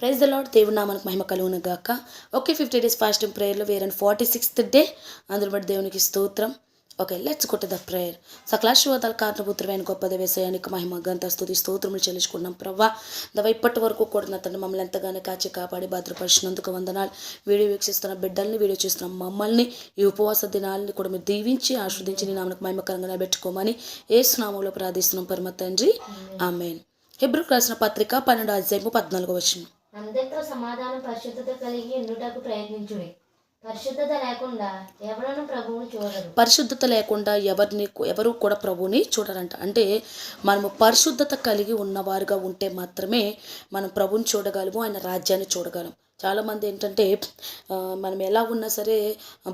Praise the lord దేవుడి నామానికి మహిమ కలుగును గాక. ఓకే ఫిఫ్టీ డేస్ ఫాస్టింగ్ ప్రేయర్లో వేరే ఫార్టీ సిక్స్త్ డే అందులో బట్టి దేవునికి స్తోత్రం. ఓకే లెట్స్ కొట్ట ద ప్రేయర్ సకలాశీర్వాదాలు కారణపుత్రమైన గొప్ప దేవేశయానికి మహిమ గంత స్తుతి స్తోత్రములు చెల్లించుకున్నాం ప్రవ్వా. దవ ఇప్పటి వరకు కూడా తండ్రి మమ్మల్ని ఎంతగానో కాచి కాపాడి భద్రపరిచినందుకు వందనాలు. వీడియో వీక్షిస్తున్న బిడ్డల్ని వీడియో చూస్తున్న మమ్మల్ని ఈ ఉపవాస దినాలని కూడా మీరు దీవించి ఆస్వాదించి నీ నామకు మహిమకరంగా పెట్టుకోమని ఏ స్నామంలో ప్రార్థిస్తున్నాం పరమ తండ్రి. ఆమెన్. హెబ్రూ రాసిన పత్రిక పన్నెండు అధ్యాయము పద్నాలుగు వచ్చిన అందరితో సమాధానం పరిశుద్ధత కలిగి ఉండుటకు ప్రయత్నించుడి. పరిశుద్ధత లేకుండా ఎవరను ప్రభువుని చూడరు. పరిశుద్ధత లేకుండా ఎవరిని ఎవరు కూడా ప్రభువుని చూడరంట. అంటే మనము పరిశుద్ధత కలిగి ఉన్నవారుగా ఉంటే మాత్రమే మనం ప్రభుని చూడగలము ఆయన రాజ్యాన్ని చూడగలం. చాలామంది ఏంటంటే మనం ఎలా ఉన్నా సరే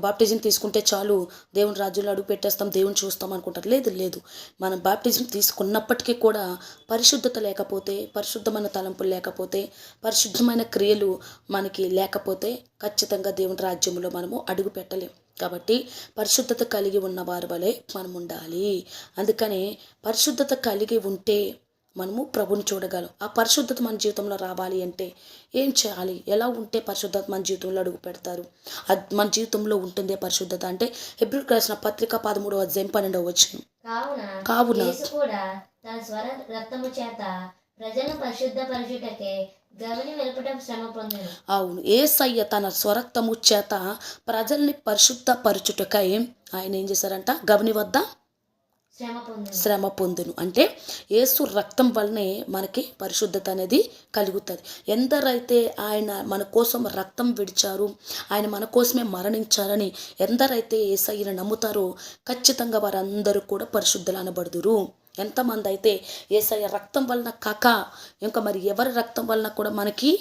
బాప్టిజం తీసుకుంటే చాలు దేవుని రాజ్యంలో అడుగు పెట్టేస్తాం దేవుని చూస్తాం అనుకుంటారు. లేదు లేదు. మనం బాప్టిజం తీసుకున్నప్పటికీ కూడా పరిశుద్ధత లేకపోతే పరిశుద్ధమైన తలంపులు లేకపోతే పరిశుద్ధమైన క్రియలు మనకి లేకపోతే ఖచ్చితంగా దేవుని రాజ్యంలో మనము అడుగు పెట్టలేం. కాబట్టి పరిశుద్ధత కలిగి ఉన్న వారి వలె మనం ఉండాలి అందుకని పరిశుద్ధత కలిగి ఉంటే మనము ప్రభుని చూడగలం. ఆ పరిశుద్ధత మన జీవితంలో రావాలి అంటే ఏం చేయాలి? ఎలా ఉంటే పరిశుద్ధత మన జీవితంలో అడుగు పెడతారు? అది మన జీవితంలో ఉంటుంది పరిశుద్ధత. అంటే ఎబ్రిల్ రాసిన పత్రిక పదమూడవ అధ్యాయం పన్నెండవ వచ్చిన కావున తన స్వర రక్తము చేత ప్రజలను పరిశుద్ధ పొందను. అవును. ఏసయ్య తన స్వరక్తము చేత ప్రజల్ని పరిశుద్ధపరచుటకై ఆయన ఏం చేశారంట? గవని వద్ద శ్రమ పొందును అంటే యేసు రక్తం వల్లనే మనకి పరిశుద్ధత అనేది కలుగుతుంది. ఎందరైతే ఆయన మన కోసం రక్తం విడిచారు ఆయన మన కోసమే మరణించారని ఎందరైతే ఏసయ్యను నమ్ముతారో ఖచ్చితంగా వారందరూ కూడా పరిశుద్ధులు అనబడుదురు ఎంతమంది అయితే ఏసయ్య రక్తం వలన కాక ఇంకా మరి ఎవరి రక్తం వలన కూడా మనకి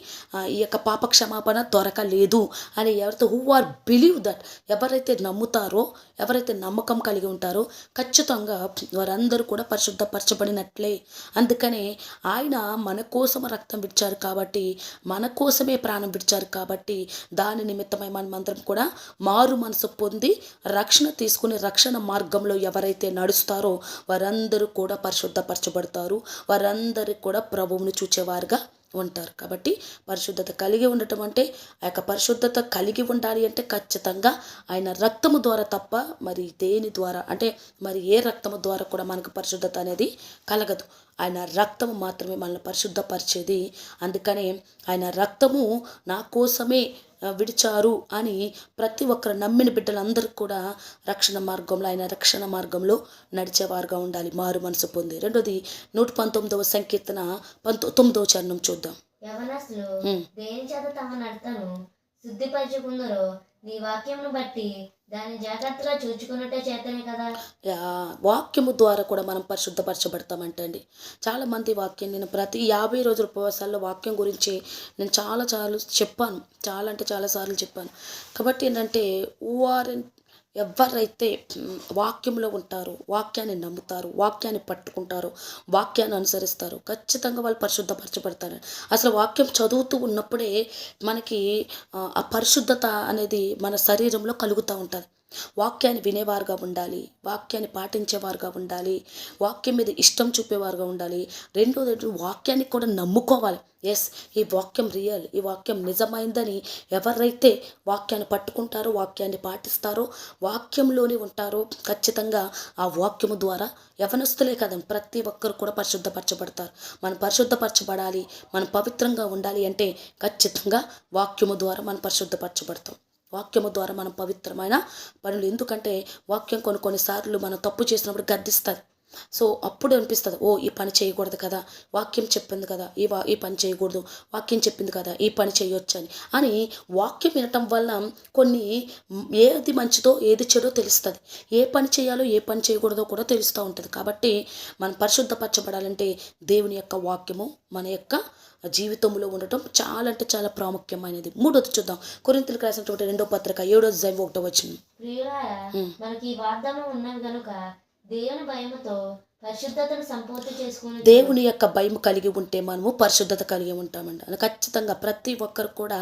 ఈ యొక్క పాప క్షమాపణ దొరకలేదు అని ఎవరితో హూ ఆర్ బిలీవ్ దట్ ఎవరైతే నమ్ముతారో ఎవరైతే నమ్మకం కలిగి ఉంటారో ఖచ్చితంగా వారందరూ కూడా పరిశుద్ధపరచబడినట్లే. అందుకనే ఆయన మన కోసం రక్తం విడిచారు కాబట్టి మన కోసమే ప్రాణం విడిచారు కాబట్టి దాని నిమిత్తమై మనమందరం కూడా మారు మనసు పొంది రక్షణ తీసుకుని రక్షణ మార్గంలో ఎవరైతే నడుస్తారో వారందరూ కూడా కూడా పరిశుద్ధపరచబడతారు. వారందరికి కూడా ప్రభువుని చూచేవారుగా ఉంటారు. కాబట్టి పరిశుద్ధత కలిగి ఉండటం అంటే ఆ యొక్క పరిశుద్ధత కలిగి ఉండాలి అంటే ఖచ్చితంగా ఆయన రక్తము ద్వారా తప్ప మరి దేని ద్వారా అంటే మరి ఏ రక్తము ద్వారా కూడా మనకు పరిశుద్ధత అనేది కలగదు. ఆయన రక్తము మాత్రమే మనల్ని పరిశుద్ధపరిచేది. అందుకనే ఆయన రక్తము నా కోసమే విడిచారు అని ప్రతి ఒక్కరు నమ్మిన బిడ్డలందరూ కూడా రక్షణ మార్గంలో ఆయన రక్షణ మార్గంలో నడిచేవారుగా ఉండాలి. మారు మనసు పొంది. రెండోది నూట పంతొమ్మిదవ సంకీర్తన పంతొ తొమ్మిదవ చరణం చూద్దాం. యవనస్తులు ఉమ్. దేని చేత తమ నడతను శుద్ధిపరచుకుందరో నీ వాక్యమును బట్టి దాన్ని జాగ్రత్తగా చూచుకున్నట్టే చేతనే కదా. యా, వాక్యము ద్వారా కూడా మనం పరిశుద్ధపరచబడతామంటండి. చాలామంది వాక్యం నేను ప్రతి యాభై రోజుల ఉపవాసాల్లో వాక్యం గురించి నేను చాలా చాలా చెప్పాను. చాలా అంటే చాలాసార్లు చెప్పాను. కాబట్టి ఏంటంటే ఊఆర్ ఎవరైతే వాక్యంలో ఉంటారో వాక్యాన్ని నమ్ముతారు వాక్యాన్ని పట్టుకుంటారో వాక్యాన్ని అనుసరిస్తారు ఖచ్చితంగా వాళ్ళు పరిశుద్ధపరచబడతారు. అసలు వాక్యం చదువుతూ ఉన్నప్పుడే మనకి ఆ పరిశుద్ధత అనేది మన శరీరంలో కలుగుతూ ఉంటుంది. వాక్యాన్ని వినేవారుగా ఉండాలి వాక్యాన్ని పాటించేవారుగా ఉండాలి వాక్యం మీద ఇష్టం చూపేవారుగా ఉండాలి. రెండోది వాక్యాన్ని కూడా నమ్ముకోవాలి. ఎస్ ఈ వాక్యం రియల్ ఈ వాక్యం నిజమైందని ఎవరైతే వాక్యాన్ని పట్టుకుంటారో వాక్యాన్ని పాటిస్తారో వాక్యంలోనే ఉంటారో ఖచ్చితంగా ఆ వాక్యము ద్వారా యవనస్తులే కదా ప్రతి ఒక్కరు కూడా పరిశుద్ధపరచబడతారు. మనం పరిశుద్ధపరచబడాలి మనం పవిత్రంగా ఉండాలి అంటే ఖచ్చితంగా వాక్యము ద్వారా మనం పరిశుద్ధపరచబడతాం. వాక్యము ద్వారా మనం పవిత్రమైన పనులు. ఎందుకంటే వాక్యం కొన్ని కొన్నిసార్లు మనం తప్పు చేసినప్పుడు గర్దిస్తుంది సో అప్పుడు అనిపిస్తుంది ఓ ఈ పని చేయకూడదు కదా వాక్యం చెప్పింది కదా ఈ వా ఈ పని చేయకూడదు వాక్యం చెప్పింది కదా ఈ పని చేయొచ్చు అని అని వాక్యం వినటం వల్ల కొన్ని ఏది మంచిదో ఏది చెడో తెలుస్తుంది. ఏ పని చేయాలో ఏ పని చేయకూడదో కూడా తెలుస్తూ ఉంటుంది. కాబట్టి మనం పరిశుద్ధపరచబడాలంటే దేవుని యొక్క వాక్యము మన యొక్క జీవితంలో ఉండటం చాలా అంటే చాలా ప్రాముఖ్యమైనది. మూడోది చూద్దాం. కొరింతలకు రాసినటువంటి రెండో పత్రిక ఏడో జైవ్ ఒకటో వచ్చింది మనకి ఈ వాగ్దానం ఉన్నది కనుక దేవుని భయముతో పరిశుద్ధతను సంపూర్తి చేసుకుని దేవుని యొక్క భయం కలిగి ఉంటే మనము పరిశుద్ధత కలిగి ఉంటామండి. ఖచ్చితంగా ప్రతి ఒక్కరు కూడా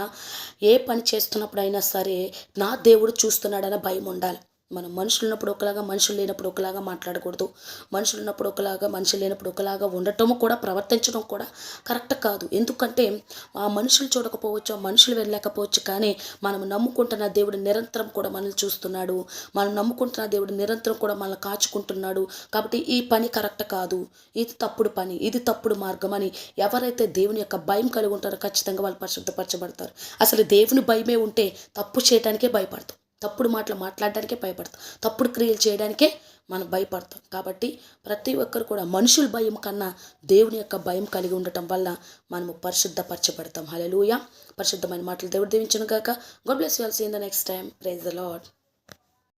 ఏ పని చేస్తున్నప్పుడైనా సరే నా దేవుడు చూస్తున్నాడనే భయం ఉండాలి. మనం మనుషులు ఉన్నప్పుడు ఒకలాగా మనుషులు లేనప్పుడు ఒకలాగా మాట్లాడకూడదు. మనుషులు ఉన్నప్పుడు ఒకలాగా మనుషులు లేనప్పుడు ఒకలాగా ఉండటం కూడా ప్రవర్తించడం కూడా కరెక్ట్ కాదు. ఎందుకంటే ఆ మనుషులు చూడకపోవచ్చు ఆ మనుషులు వెళ్ళలేకపోవచ్చు కానీ మనం నమ్ముకుంటున్న దేవుడు నిరంతరం కూడా మనల్ని చూస్తున్నాడు. మనం నమ్ముకుంటున్న దేవుడు నిరంతరం కూడా మనల్ని కాచుకుంటున్నాడు. కాబట్టి ఈ పని కరెక్ట్ కాదు. ఇది తప్పుడు పని ఇది తప్పుడు మార్గం అని ఎవరైతే దేవుని యొక్క భయం కలిగి ఉంటారో ఖచ్చితంగా వాళ్ళు పరిశుద్ధపరచబడతారు. అసలు దేవుని భయమే ఉంటే తప్పు చేయడానికే భయపడతాం. తప్పుడు మాటలు మాట్లాడడానికే భయపడతాం. తప్పుడు క్రియలు చేయడానికే మనం భయపడతాం. కాబట్టి ప్రతి ఒక్కరు కూడా మనుషుల భయం కన్నా దేవుని యొక్క భయం కలిగి ఉండటం వల్ల మనము పరిశుద్ధపరచబడతాం. హలెలూయ పరిశుద్ధమైన మాటలు దేవుడు దీవించను కాక God bless you all the next time praise the Lord